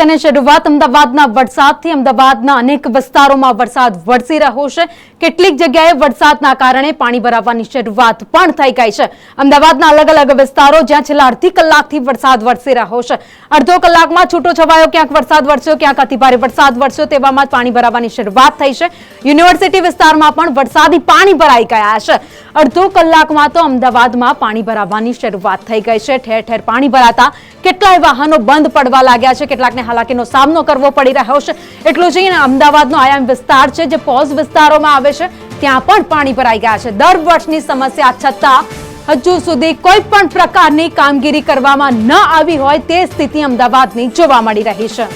કલાક અને શરૂઆત અમદાવાદના વરસાદથી. અમદાવાદના અનેક વિસ્તારોમાં વરસાદ વરસી રહ્યો છે. કેટલીક જગ્યાએ વરસાદના કારણે પાણી ભરાવાની શરૂઆત પણ થઈ ગઈ છે. અમદાવાદના અલગ અલગ વિસ્તારો જ્યાં છેલ્લા અડધી કલાકથી વરસાદ વરસી રહ્યો છે. અડધો કલાકમાં છૂટો છવાયો, ક્યાંક વરસાદ વરસ્યો, ક્યાંક અતિભારે વરસાદ વરસ્યો, તેવામાં પાણી ભરાવાની શરૂઆત થઈ છે. યુનિવર્સિટી વિસ્તારમાં પણ વરસાદી પાણી ભરાઈ ગયા છે. અડધો કલાકમાં તો અમદાવાદમાં પાણી ભરાવાની શરૂઆત થઈ ગઈ છે. ઠેર ઠેર પાણી ભરાતા કેટલાય વાહનો બંધ પડવા લાગ્યા છે. કેટલાકને હાલાકીનો સામનો કરવો પડી રહ્યો છે. એટલું જ અમદાવાદનો આયામ વિસ્તાર છે, જે પોઝ વિસ્તારોમાં આવે છે, ત્યાં પણ પાણી ભરાઈ ગયા છે. દર વર્ષની સમસ્યા છતાં હજુ સુધી કોઈ પણ પ્રકારની કામગીરી કરવામાં ન આવી હોય તે સ્થિતિ અમદાવાદની જોવા મળી રહી છે.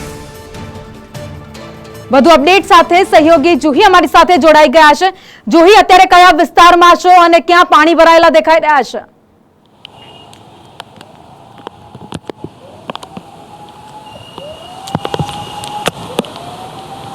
વધુ અપડેટ સાથે સહયોગી જુહી અમારી સાથે જોડાઈ ગયા છે. જુહી, અત્યારે કયા વિસ્તારમાં છો અને ક્યાં પાણી ભરાયેલા દેખાઈ રહ્યા છે?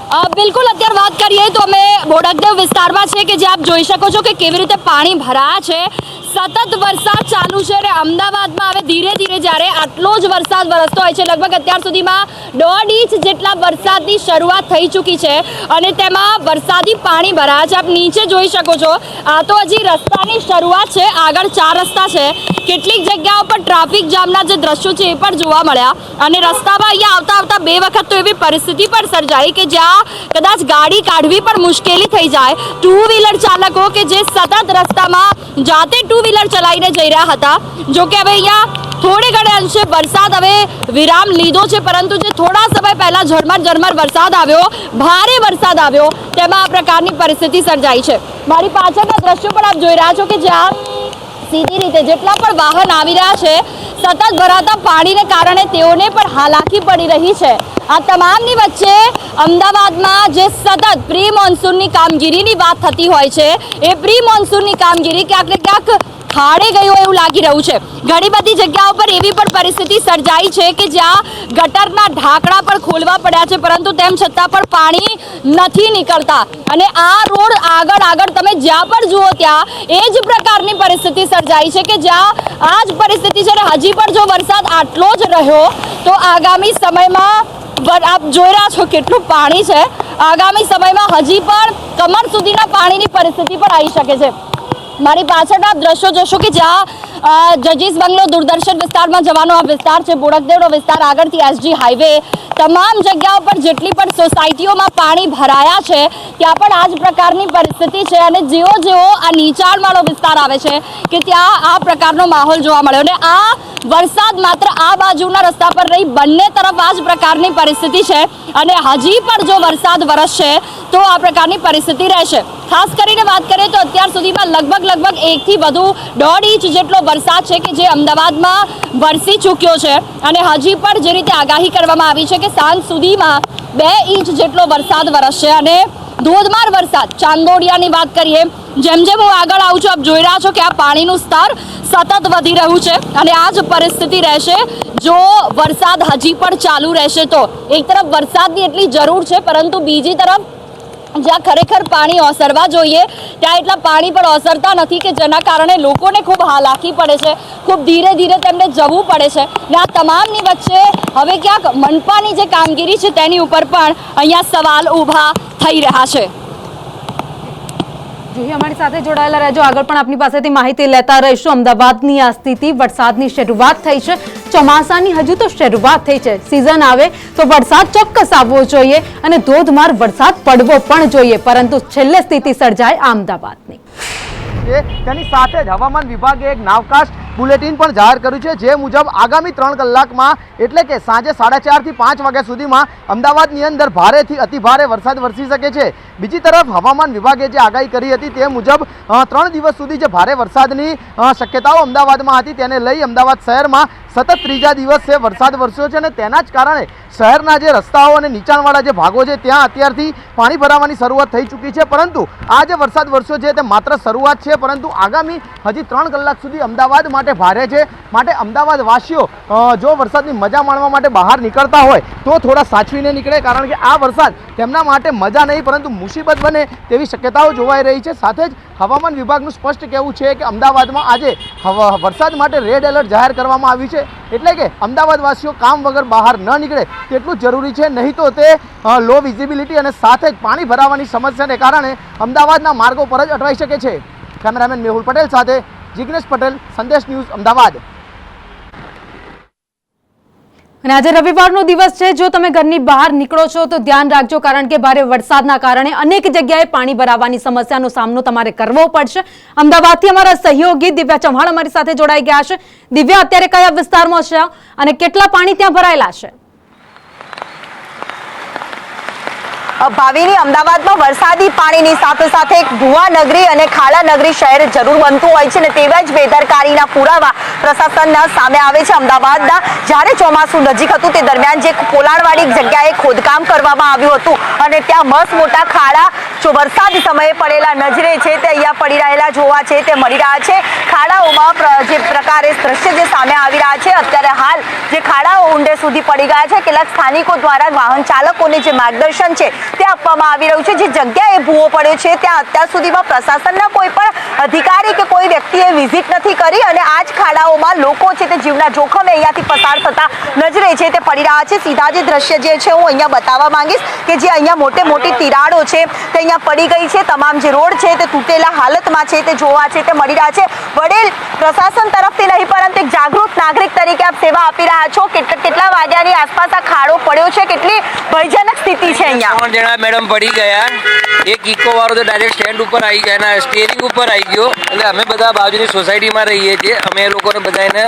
બિલકુલ, અત્યારે વાત કરીએ તો અમે બોડકદેવ વિસ્તારમાં છે કે જે આપ જોઈ શકો છો કે કેવી રીતે પાણી ભરાયા છે. સતત વરસાદ ચાલુ છે અને અમદાવાદમાં હવે ધીરે ધીરે જ્યારે આટલો જ વરસાદ વરસતો હોય છે, લગભગ અત્યાર સુધીમાં દોઢ ઇંચ જેટલા વરસાદની શરૂઆત થઈ ચૂકી છે અને તેમાં વરસાદી પાણી ભરાયા છે. આપ નીચે જોઈ શકો છો, આ તો હજી રસ્તાની શરૂઆત છે, આગળ ચાર રસ્તા છે. કેટલીક જગ્યાઓ પર ટ્રાફિક જામના જે દ્રશ્યો છે એ પણ જોવા મળ્યા અને રસ્તામાં અહીંયા આવતા આવતા બે વખત તો એવી પરિસ્થિતિ પણ સર્જાઈ કે જ્યાં કદાચ ગાડી કાઢવી પણ મુશ્કેલી થઈ જાય. ટુ વ્હીલર ચાલકો કે જે સતત રસ્તામાં જાતે ટુ વ્હીલર ચલાવીને જઈ રહ્યા હતા. જો કે હવે અહીંયા થોડે ઘણે અંશે વરસાદ હવે વિરામ લીધો છે, પરંતુ જે થોડા સમય પહેલાં ઝરમર ઝરમર વરસાદ આવ્યો, ભારે વરસાદ આવ્યો, તેમાં આ પ્રકારની પરિસ્થિતિ સર્જાઈ છે. મારી પાછળના દ્રશ્યો પણ આપ જોઈ રહ્યા છો કે જ્યાં સીધી રીતે જેટલા પણ વાહન આવી રહ્યા છે, સતત ભરાતા પાણીને કારણે તેઓને પણ હાલાકી પડી રહી છે. આ તમામની વચ્ચે અમદાવાદમાં જે સતત પ્રી મોન્સૂનની કામગીરીની વાત થતી હોય છે, એ પ્રી મોન્સૂનની કામગીરી ક્યાંક ને ક્યાંક ખાડે ગયું એવું લાગી રહ્યું છે. ઘણી બધી જગ્યાઓ પર એવી પણ પરિસ્થિતિ સર્જાઈ છે કે જ્યાં ગટરના ઢાંકણા પણ ખોલવા પડ્યા છે, પરંતુ તેમ છતાં પણ પાણી નથી નીકળતા. અને આ રોડ આગળ આગળ તમે જ્યાં પણ જુઓ ત્યાં એ જ પ્રકારની પરિસ્થિતિ સર્જાઈ છે કે જ્યાં આ જ પરિસ્થિતિ છે ને હજી પણ જો વરસાદ આટલો જ રહ્યો, તો આગામી સમયમાં આપ જોઈ રહ્યા છો કેટલું પાણી છે. આગામી સમયમાં હજી પણ કમર સુધીના પાણીની પરિસ્થિતિ પણ આવી શકે છે. મારી પાછળના આપ દ્રશ્યો જોશો કે જ્યાં જજીસ બંગલો દૂરદર્શન વિસ્તારમાં જવાનો આ વિસ્તાર છે. બોડકદેવનો વિસ્તાર આગળથી એસજી હાઈવે. તમામ જગ્યાઓ પર જેટલી પણ સોસાયટીઓમાં પાણી ભરાયા છે, ત્યાં પણ આ જ પ્રકારની પરિસ્થિતિ છે અને જેવો જેવો આ નીચાણવાળો વિસ્તાર આવે છે કે ત્યાં આ પ્રકારનો માહોલ જોવા મળ્યો. અને આ વરસાદ માત્ર આ બાજુના રસ્તા પર રહી બંને તરફ આ જ પ્રકારની પરિસ્થિતિ છે. અને હજી પણ જો વરસાદ વરસશે, તો આ પ્રકારની પરિસ્થિતિ રહેશે. ખાસ કરીને વાત કરીએ તો અત્યાર સુધીમાં લગભગ લગભગ એકથી વધુ દોઢ ઇંચ જેટલો વરસાદ છે કે જે અમદાવાદમાં વરસી ચૂક્યો છે. અને હજી પણ જે રીતે આગાહી કરવામાં આવી છે કે સાંજ સુધીમાં બે ઇંચ જેટલો વરસાદ વરસશે. અને ધોધમાર વરસાદ, ચાંદોડિયાની વાત કરીએ, જેમ જેમ હું આગળ આવું છું, આપ જોઈ રહ્યા છો કે આ પાણીનું સ્તર સતત વધી રહ્યું છે અને આ જ પરિસ્થિતિ રહેશે જો વરસાદ હજી પણ ચાલુ રહેશે તો. એક તરફ વરસાદની એટલી જરૂર છે, પરંતુ બીજી તરફ જ્યાં ખરેખર પાણી ઓસરવા જોઈએ, ત્યાં એટલા પાણી પણ ઓસરતા નથી કે જેના કારણે લોકોને ખૂબ હાલાકી પડે છે, ખૂબ ધીરે ધીરે તેમને જવું પડે છે. ને આ તમામની વચ્ચે હવે ક્યાંક મનપાની જે કામગીરી છે તેની ઉપર પણ અહીંયા સવાલ ઊભા થઈ રહ્યા છે. જુહી અમારી સાથે જોડાયેલા રહેજો. આગળ પણ આપની પાસેથી માહિતી લેતા રહીશું. અમદાવાદની આ સ્થિતિ, વરસાદની શરૂઆત થઈ છે. ચોમાસાની હજુ તો શરૂઆત થઈ છે. સિઝન આવે તો વરસાદ ચોક્કસ આવવો જોઈએ અને ધોધમાર વરસાદ પડવો પણ જોઈએ. પરંતુ છેલ્લે સ્થિતિ સર્જાય અમદાવાદની. તેની સાથે જ હવામાન વિભાગે એક નાવકાસ્ટ બુલેટિન પણ જાહેર કર્યું છે. જે મુજબ આગામી ત્રણ કલાકમાં, એટલે કે સાંજે સાડા ચારથી પાંચ વાગ્યા સુધીમાં, અમદાવાદની અંદર ભારેથી અતિ ભારે વરસાદ વરસી શકે છે. બીજી તરફ હવામાન વિભાગે જે આગાહી કરી હતી તે મુજબ ત્રણ દિવસ સુધી જે ભારે વરસાદની શક્યતાઓ અમદાવાદમાં હતી તેને લઈ અમદાવાદ શહેરમાં સતત ત્રીજા દિવસે વરસાદ વરસ્યો છે અને તેના જ કારણે શહેરના જે રસ્તાઓ અને નીચાણવાળા જે ભાગો છે, ત્યાં અત્યારથી પાણી ભરાવાની શરૂઆત થઈ ચૂકી છે. પરંતુ આ જે વરસાદ વરસ્યો છે, તે માત્ર શરૂઆત છે, પરંતુ આગામી હજી ત્રણ કલાક સુધી અમદાવાદ માટે માટે ભારે છે. માટે અમદાવાદ વાસીઓ જો વરસાદની મજા માણવા માટે બહાર નીકળતા હોય, તો થોડા સાચવીને નીકળે, કારણ કે આ વરસાદ તેમના માટે મજા નહીં, પરંતુ મુસીબત બને તેવી શક્યતાઓ જોવાઈ રહી છે. સાથે જ હવામાન વિભાગનું સ્પષ્ટ કહેવું છે કે અમદાવાદમાં આજે વરસાદ માટે રેડ એલર્ટ જાહેર કરવામાં આવ્યું છે. એટલે કે અમદાવાદવાસીઓ કામ વગર બહાર ન નીકળે તેટલું જરૂરી છે. નહીં તો તે લો વિઝિબિલિટી અને સાથે જ પાણી ભરાવાની સમસ્યાને કારણે અમદાવાદના માર્ગો પર જ અટવાઈ શકે છે. કેમેરામેન મેહુલ પટેલ સાથે જિગ્નેશ પટેલ, સંદેશ ન્યૂઝ, અમદાવાદ. અને આજે રવિવારનો દિવસ છે. જો તમે ઘરની બહાર નીકળો છો, તો ધ્યાન રાખજો, કારણ કે ભારે વરસાદના કારણે અનેક જગ્યાએ પાણી ભરાવાની સમસ્યાનો સામનો તમારે કરવો પડશે. અમદાવાદથી અમારા સહયોગી દિવ્યા ચૌહાણ અમારી સાથે જોડાઈ ગયા છે. દિવ્યા, અત્યારે કયા વિસ્તારમાં છે? અને કેટલા પાણી ત્યાં ભરાયેલા છે? ભાવિની અમદાવાદમાં વરસાદી પાણીની સાથે સાથે એક ભુવા નગરી અને ખાડા નગરી શહેર જરૂર બનતું હોય છે અને તેવા જ બેદરકારીના પુરાવા પ્રશાસનના સામે આવે છે અમદાવાદના. જ્યારે ચોમાસું નજીક હતું તે દરમિયાન જે પોલાણવાળી જગ્યાએ ખોદકામ કરવામાં આવ્યું હતું અને ત્યાં મસ્ત મોટા ખાડા જો વરસાદ સમયે પડેલા નજરે છે તે અહીંયા પડી રહેલા જોવા છે તે મળી રહ્યા છે. ખાડાઓમાં જે પ્રકારે દ્રશ્ય જે સામે આવી રહ્યા છે અત્યારે હાલ જે ખાડાઓ ઊંડે સુધી પડી ગયા છે. કેટલાક સ્થાનિકો દ્વારા વાહન ચાલકોને જે માર્ગદર્શન છે તે આપવામાં આવી રહ્યું છે. જે જગ્યાએ ભૂવો પડ્યો છે, ત્યાં અત્યાર સુધીમાં પ્રશાસનના કોઈ પણ અધિકારી કે કોઈ વ્યક્તિએ વિઝિટ નથી કરી અને આ જ ખાડાઓમાં લોકો છે તે જીવના જોખમે અહીંયાથી પસાર થતા નજરે છે. તે પડી રહ્યા છે. સીધા જે દ્રશ્ય જે છે, હું અહીંયા બતાવવા માંગીશ કે જે અહીંયા મોટે મોટી તિરાડો છે, તે અહીંયા પડી ગઈ છે. તમામ જે રોડ છે, તે તૂટેલા હાલતમાં છે, તે જોવા છે, તે મળી રહ્યા છે. વડેલ પ્રશાસન તરફથી નહીં, પરંતુ એક જાગૃત નાગરિક તરીકે આપ સેવા આપી રહ્યા છો. કેટલા વાગ્યાની આસપાસ આ ખાડો પડ્યો છે? કેટલી ભયજનક સ્થિતિ છે અહીંયા. જણા મેડમ પડી ગયા. એક ઇકો વાળો તો ડાયરેક્ટ સ્ટેન્ડ ઉપર આવી ગયા એના સ્ટેરિંગ ઉપર આવી ગયો. એટલે અમે બધા બાજુની સોસાયટીમાં રહીએ છીએ. અમે એ લોકોને બધાને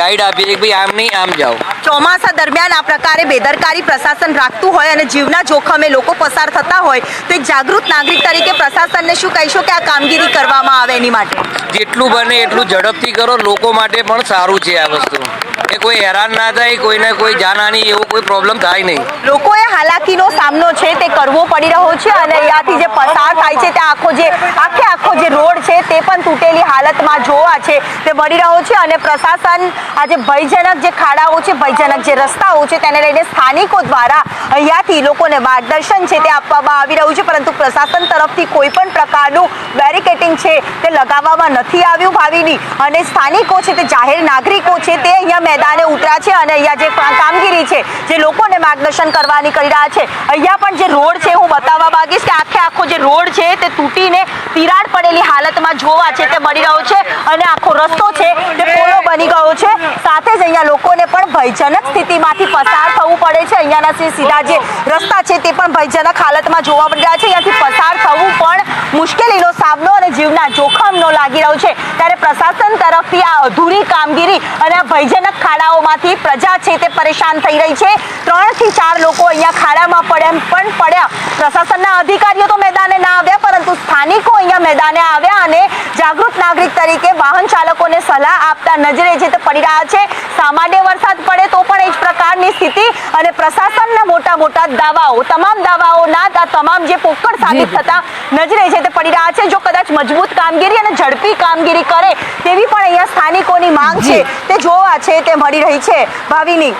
ગાઈડ આપીએ છીએ કે ભાઈ આમ નહીં આમ જાઓ. ચોમાસા દરમિયાન આ પ્રકારે બેદરકારી પ્રશાસન રાખતું હોય અને જીવના જોખમે લોકો પસાર થતા હોય તો એક જાગૃત નાગરિક તરીકે પ્રશાસનને શું કહીશો કે આ કામગીરી કરવામાં આવે એની માટે? જેટલું બને એટલું ઝડપથી કરો. લોકો માટે પણ સારું છે આ વસ્તુ. કે કોઈ હેરાન ના થાય કોઈને કોઈ જાનહાની એવો કોઈ પ્રોબ્લેમ થાય નહીં. લોકોએ હાલાકીનો સામનો છે તે કરવો પડી રહ્યો છે અને અહીંયાથી જે પસાર થાય છે, ત્યાં આખો જે આખે આખો જે રોડ છે, તે પણ તૂટેલી હાલતમાં જોવા છે, તે મળી રહ્યો છે અને પ્રશાસન આ જે ભયજનક જે ખાડાઓ છે, ભયજનક જે રસ્તાઓ છે, તેને લઈને સ્થાનિકો દ્વારા અહીંયાથી લોકોને માર્ગદર્શન છે, તે આપવામાં આવી રહ્યું છે, પરંતુ પ્રશાસન તરફથી કોઈ પણ પ્રકારનું બેરિકેટિંગ છે, તે લગાવવામાં નથી આવ્યું ભાવિની. અને સ્થાનિકો છે, તે જાહેર નાગરિકો છે, તે અહીંયા મેદાને ઉતર્યા છે અને અહીંયા જે કામગીરી છે, જે લોકોને માર્ગદર્શન કરવાની કરી રહ્યા છે, અહીંયા પણ જે રોડ છે, હું બતાવવા માંગીશ કે આખે આખો જે રોડ છે, તે તૂટીને તિરાડ પડેલી હાલતમાં જોવા છે તે મળી રહ્યો છે અને આખો રસ્તો છે તે પોલો બની ગયો છે. સાથે જ અહીંયા લોકોને પણ ભયજનક સ્થિતિમાંથી પસાર થવું પડે છે. અહીંયાના સીધા જે રસ્તા છે, તે પણ ભયજનક હાલતમાં જોવા મળી રહ્યા છે. અહીંયાથી પસાર થવું પણ મુશ્કેલીનો સામનો અને જીવના જોખમનો લાગી રહ્યો છે. ત્યારે પ્રશાસન તરફથી આ અધૂરી કામગીરી અને આ ભયજનક ખાડાઓમાંથી પ્રજા છે તે પરેશાન થઈ રહી છે. ત્રણથી ચાર લોકો અહીંયા ખાડામાં પડ્યા પણ પડ્યા. પ્રશાસનના અધિકારીઓ તો મેદાને ના આવ્યા, પરંતુ સ્થાનિકો અહીંયા મેદાને આવ્યા અને જાગૃત નાગરિક તરીકે વાહન ચાલકોને સલાહ આપતા નજરે છે તે પડી રહ્યા છે સામાન્ય વરસાદ પડે તો પણ એ જ પ્રકારની સ્થિતિ અને પ્રશાસનના મોટા મોટા દાવાઓ તમામ દાવાઓના આ તમામ જે પોકળ સાબિત થતા નજરે છે તે પડી રહ્યા છે જો કદાચ મજબૂત કામગીરી અને ઝડપી કામગીરી કરે તેવી પણ અહીંયા સ્થાનિકોની માંગ છે. તે જોવા છે તે મળી રહી છે. ભાવિની.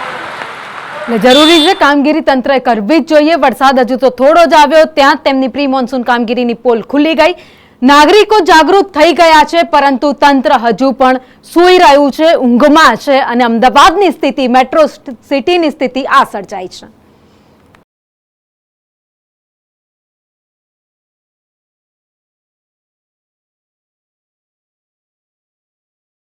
જરૂરી છે કામગીરી તંત્રએ કરવી જ જોઈએ. વરસાદ હજુ તો થોડો જ આવ્યો ત્યાં જ તેમની પ્રી મોન્સૂન કામગીરીની પોલ ખુલી ગઈ. નાગરિકો જાગૃત થઈ ગયા છે, પરંતુ તંત્ર હજુ પણ સૂઈ રહ્યું છે, ઊંઘમાં છે અને અમદાવાદની સ્થિતિ, મેટ્રો સિટીની સ્થિતિ આ સર્જાઈ છે.